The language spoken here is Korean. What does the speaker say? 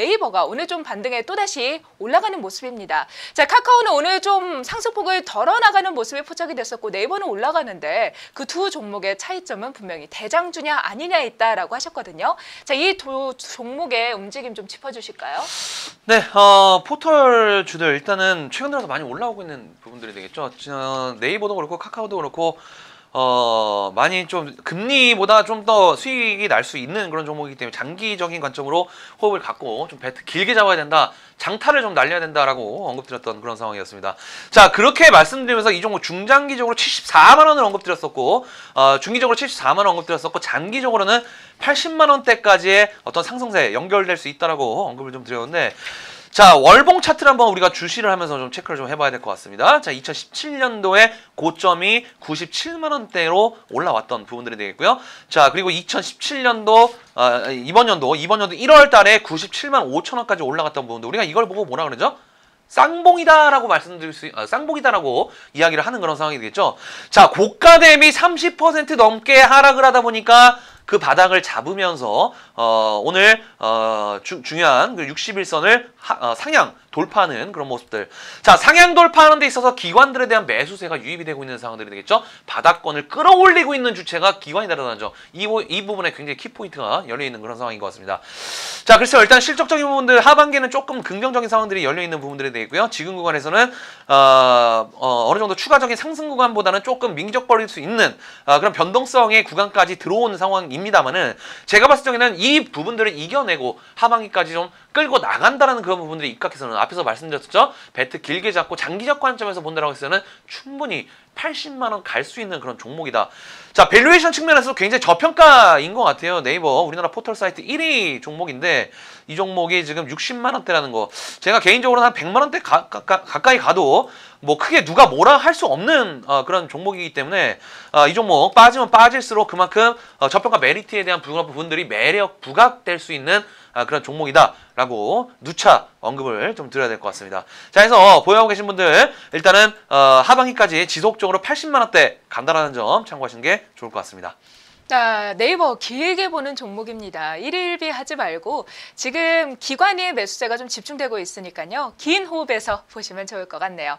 네이버가 오늘 좀 반등에 또다시 올라가는 모습입니다. 자, 카카오는 오늘 좀 상승폭을 덜어나가는 모습이 포착이 됐었고 네이버는 올라가는데 그 두 종목의 차이점은 분명히 대장주냐 아니냐에 있다라고 하셨거든요. 자, 이 두 종목의 움직임 좀 짚어주실까요? 네, 어, 포털 주들 일단은 최근 들어서 많이 올라오고 있는 부분들이 되겠죠. 어, 네이버도 그렇고 카카오도 그렇고 어, 많이 좀 금리보다 좀 더 수익이 날 수 있는 그런 종목이기 때문에 장기적인 관점으로 호흡을 갖고 좀 배트 길게 잡아야 된다. 장타를 좀 날려야 된다라고 언급드렸던 그런 상황이었습니다. 자, 그렇게 말씀드리면서 이 종목 중장기적으로 74만 원을 언급드렸었고 어, 중기적으로 74만 원 언급드렸었고 장기적으로는 80만 원대까지의 어떤 상승세 연결될 수 있다라고 언급을 좀 드렸는데 자, 월봉 차트를 한번 우리가 주시를 하면서 좀 체크를 좀 해봐야 될 것 같습니다. 자, 2017년도에 고점이 97만 원대로 올라왔던 부분들이 되겠고요. 자, 그리고 2017년도 어, 이번 연도 이번 연도 1월 달에 97만 5천 원까지 올라갔던 부분들 우리가 이걸 보고 뭐라 그러죠? 쌍봉이다라고 말씀드릴 수, 아, 쌍봉이다라고 이야기를 하는 그런 상황이 되겠죠. 자, 고가 대비 30% 넘게 하락을 하다 보니까 그 바닥을 잡으면서 어, 오늘 어, 주, 중요한 그 61선을 하, 어, 상향 돌파하는 그런 모습들. 자, 상향 돌파하는 데 있어서 기관들에 대한 매수세가 유입이 되고 있는 상황들이 되겠죠. 바닥권을 끌어올리고 있는 주체가 기관이다라는 이, 이 부분에 굉장히 키포인트가 열려 있는 그런 상황인 것 같습니다. 자, 그래서 일단 실적적인 부분들 하반기에는 조금 긍정적인 상황들이 열려 있는 부분들이 되겠고요. 지금 구간에서는 어, 어, 느 정도 추가적인 상승 구간보다는 조금 민족거릴 수 있는 어, 그런 변동성의 구간까지 들어온 상황입니다만은 제가 봤을 적에는 이 부분들을 이겨내고 하반기까지 좀 끌고 나간다라는 그런 부분들이 입각해서는 앞에서 말씀드렸죠. 배트 길게 잡고 장기적 관점에서 본다라고 해서는 충분히 80만 원 갈 수 있는 그런 종목이다. 자, 밸류에이션 측면에서 굉장히 저평가인 것 같아요. 네이버 우리나라 포털 사이트 1위 종목인데 이 종목이 지금 60만 원대라는 거. 제가 개인적으로 한 100만 원대 가, 가, 가까이 가도 뭐 크게 누가 뭐라 할 수 없는 어, 그런 종목이기 때문에 어, 이 종목 빠지면 빠질수록 그만큼 어, 저평가 메리트에 대한 부분들이 매력 부각될 수 있는 아, 그런 종목이다라고 누차 언급을 좀 드려야 될 것 같습니다. 자, 해서 보유하고 계신 분들 일단은 어, 하반기까지 지속적으로 80만 원대 간다라는 점 참고하시는 게 좋을 것 같습니다. 자, 네이버 길게 보는 종목입니다. 일일비 하지 말고 지금 기관의 매수세가 좀 집중되고 있으니까요. 긴 호흡에서 보시면 좋을 것 같네요.